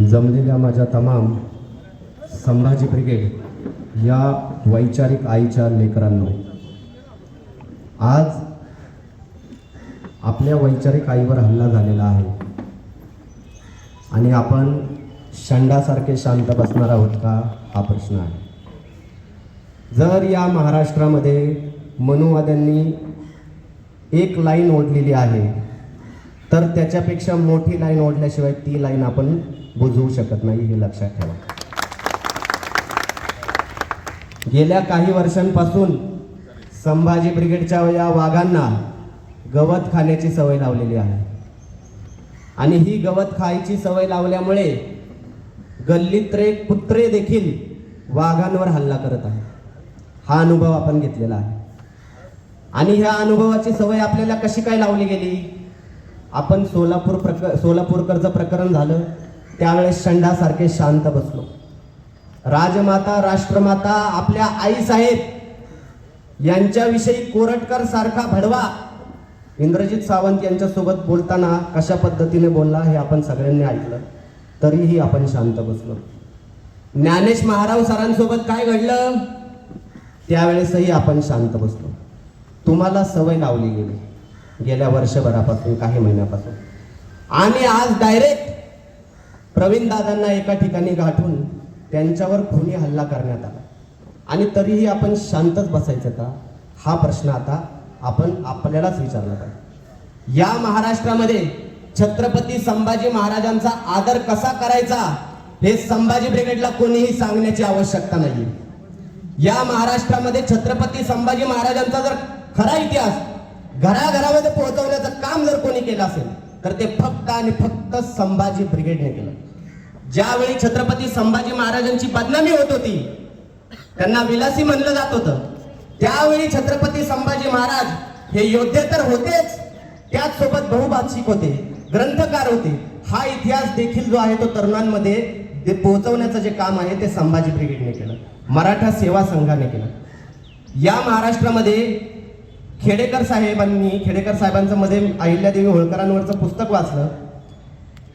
जमलेल्या माझ्या तमाम संभाजी ब्रिगेड या वैचारिक आईच्या लेकरांनो आज आपल्या वैचारिक आईवर हल्ला झालेला आहे. आणि आपण शंडासारखे शांत बसणार आहोत का? हा प्रश्न आहे. जर या महाराष्ट्रामध्ये मनुवाद्यांनी एक लाईन ओढलेली आहे तर त्याच्यापेक्षा मोठी लाईन ओढल्याशिवाय ती लाईन आपण बुजवू शकत नाही हे लक्षात ठेवा. गेल्या काही वर्षांपासून संभाजी ब्रिगेडच्या या वाघांना गवत खाण्याची सवय लावलेली आहे. आणि ही गवत खायची सवय लावल्यामुळे गल्लीतले कुत्रे देखील वाघांवर हल्ला करत आहे हा अनुभव आपण घेतलेला आहे. आणि ह्या अनुभवाची सवय आपल्याला कशी काय लावली गेली? आपण सोलापूर प्रक सोलापूरकरचं प्रकरण झालं. त्यावेळेस शंडासारखे शांत बसलो. राजमाता राष्ट्रमाता आपल्या आईसाहेब यांच्याविषयी कोरटकर सारखा भडवा. इंद्रजित सावंत यांच्यासोबत बोलताना कशा पद्धतीने बोलला हे आपण सगळ्यांनी ऐकलं. तरीही आपण शांत बसलो. ज्ञानेश महाराव सरांसोबत काय घडलं? त्यावेळेसही आपण शांत बसलो. तुम्हाला सवय लावली गेली. गेल्या वर्षभरापासून काही महिन्यापासून. आणि आज डायरेक्ट प्रवीण दादांना एका ठिकाणी गाठून त्यांच्यावर खुनी हल्ला करण्यात आला. आणि तरीही आपण शांतच बसायचं का? हा प्रश्न आता आपण आपल्यालाच विचारला पाहिजे या महाराष्ट्रामध्ये छत्रपती संभाजी महाराजांचा आदर कसा करायचा? हे संभाजी ब्रिगेडला कोणीही सांगण्याची आवश्यकता नाही या महाराष्ट्रामध्ये छत्रपती संभाजी महाराजांचा जर खरा इतिहास घराघरामध्ये पोहोचवण्याचं काम जर कोणी केलं असेल तर ते फक्त आणि फक्त संभाजी ब्रिगेडने केलं. ज्यावेळी छत्रपती संभाजी महाराजांची बदनामी होत होती त्यांना विलासी म्हणलं जात होतं. त्यावेळी छत्रपती संभाजी महाराज हे योद्धे तर होतेच त्याच सोबत बहुभाषिक होते ग्रंथकार होते. हा इतिहास देखील जो आहे तो तरुणांमध्ये ते पोहोचवण्याचं जे काम आहे ते संभाजी ब्रिगेडने केलं. मराठा सेवा संघाने केलं. या महाराष्ट्रामध्ये खेडेकर साहेबांनी खेडेकर साहेबांचं मध्ये अहिल्यादेवी होळकरांवरचं पुस्तक वाचलं.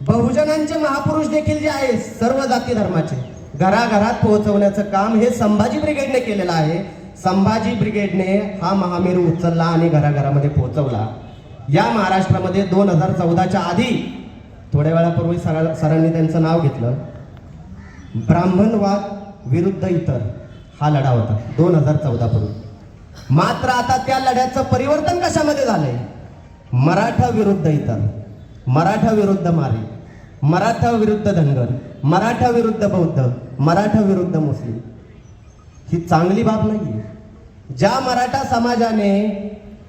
बहुजनांचे महापुरुष देखील जे आहे सर्व जाती धर्माचे घराघरात पोहोचवण्याचं काम हे संभाजी ब्रिगेडने केलेलं आहे. संभाजी ब्रिगेडने हा महामेरू उचलला आणि घराघरामध्ये पोहोचवला. या महाराष्ट्रामध्ये दोन हजार चौदाच्या आधी थोड्या वेळापूर्वी सरा सरांनी त्यांचं नाव घेतलं. ब्राह्मणवाद विरुद्ध इतर हा लढा होता दोन हजार चौदा पूर्वी मात्र आता त्या लढ्याचं परिवर्तन कशामध्ये झालंय? मराठा विरुद्ध इतर. मराठा विरुद्ध मारी मराठा विरुद्ध धनगर मराठा विरुद्ध बौद्ध मराठा विरुद्ध मुस्लिम. ही चांगली बाब नाही ज्या मराठा समाजाने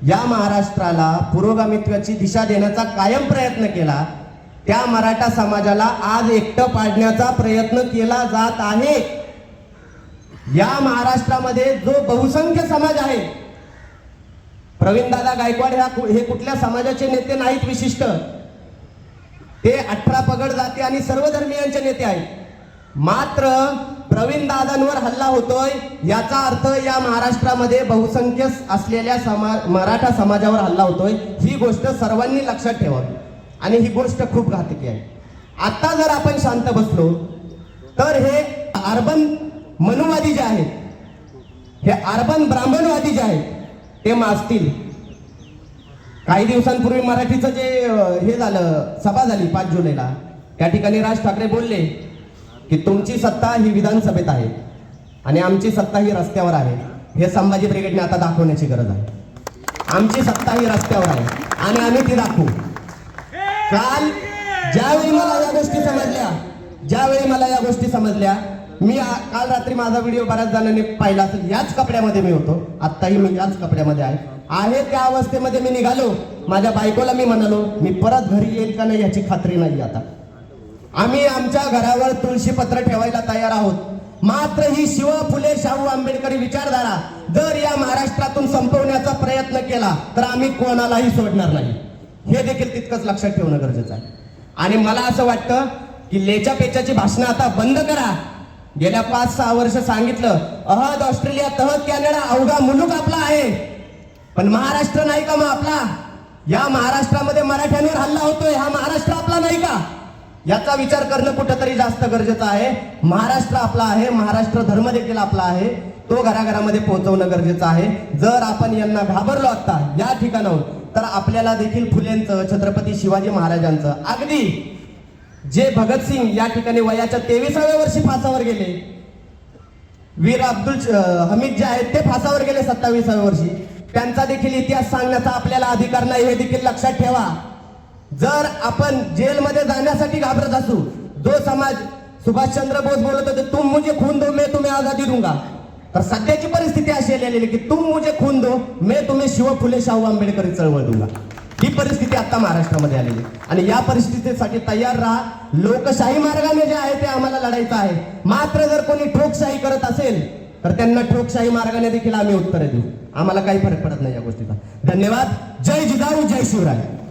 या महाराष्ट्राला पुरोगामित्वाची दिशा देण्याचा कायम प्रयत्न केला त्या मराठा समाजाला आज एकटं पाडण्याचा प्रयत्न केला जात आहे. या महाराष्ट्रामध्ये जो बहुसंख्य समाज आहे प्रवीणदादा गायकवाड ह्या हे कुठल्या समाजाचे नेते नाहीत विशिष्ट. ते अठरा पगड जाती आणि सर्व धर्मियांचे नेते आहेत. मात्र प्रवीण दादांवर हल्ला होतोय याचा अर्थ या महाराष्ट्रामध्ये बहुसंख्य असलेल्या समा मराठा समाजावर हल्ला होतोय. ही गोष्ट सर्वांनी लक्षात ठेवावी. आणि ही गोष्ट खूप घातकी आहे. आता जर आपण शांत बसलो तर हे अर्बन मनुवादी जे आहेत हे अर्बन ब्राह्मणवादी जे आहेत ते माजतील काही दिवसांपूर्वी मराठीचं जे हे झालं सभा झाली पाच जुलैला त्या ठिकाणी राज ठाकरे बोलले की तुमची सत्ता ही विधानसभेत आहे आणि आमची सत्ता ही रस्त्यावर आहे. हे संभाजी ब्रिगेडने आता दाखवण्याची गरज आहे. आमची सत्ता ही रस्त्यावर आहे आणि आम्ही ती दाखवू. काल ज्यावेळी मला या गोष्टी समजल्या ज्यावेळी मला या गोष्टी समजल्या मी काल रात्री माझा व्हिडिओ बऱ्याच जणांनी पाहिला असेल याच कपड्यामध्ये मी होतो. आत्ताही मी याच कपड्यामध्ये आहे. आहे त्या अवस्थेमध्ये मी निघालो. माझ्या बायकोला मी म्हणालो मी परत घरी येईल का नाही याची खात्री नाही आता. आम्ही आमच्या घरावर तुळशी पत्र ठेवायला तयार आहोत. मात्र ही शिव फुले शाहू आंबेडकरी विचारधारा जर या महाराष्ट्रातून संपवण्याचा प्रयत्न केला तर आम्ही कोणालाही सोडणार नाही. हे देखील तितकंच लक्षात ठेवणं गरजेचं आहे. आणि मला असं वाटतं की लेच्या पेचाची भाषणं आता बंद करा. गेल्या पाच सहा वर्ष सांगितलं अहद ऑस्ट्रेलिया तहद कॅनडा अवघा मुलूक आपला आहे. पण महाराष्ट्र नाही का मग आपला? या महाराष्ट्रामध्ये मराठ्यांवर हल्ला होतोय हा महाराष्ट्र आपला नाही का? याचा विचार करणं कुठंतरी जास्त गरजेचं आहे. महाराष्ट्र आपला आहे महाराष्ट्र धर्म देखील आपला आहे. तो घराघरामध्ये पोहोचवणं गरजेचं आहे. जर आपण यांना घाबरलो आता या ठिकाणाहून तर आपल्याला देखील फुलेंचं छत्रपती शिवाजी महाराजांचं अगदी. जे भगतसिंग या ठिकाणी वयाच्या तेविसाव्या वर्षी फासावर गेले वीर अब्दुल हमीद जे आहेत ते फासावर गेले सत्तावीसाव्या वर्षी. त्यांचा देखील इतिहास सांगण्याचा आपल्याला अधिकार नाही हे देखील लक्षात ठेवा. जर आपण जेलमध्ये जाण्यासाठी घाबरत असू जो समाज सुभाषचंद्र बोस बोलत होते तुम मुझे खून दो मैं तुम्ही आजादी दूंगा. तर सध्याची परिस्थिती अशी आलेली की तुम मुझे खून दो मैं तुम्ही शिव फुले शाहू आंबेडकरी चळवळ दूंगा. ही परिस्थिती आता महाराष्ट्रामध्ये आलेली आणि या परिस्थितीसाठी तयार राहा. लोकशाही मार्गाने जे आहे ते आम्हाला लढायचं आहे. मात्र जर कोणी तर त्यांना ठोकशाही मार्गाने देखील आम्ही उत्तरं देऊ. आम्हाला काही फरक पडत नाही या गोष्टीचा. धन्यवाद. जय जिजाऊ जय शिवराय.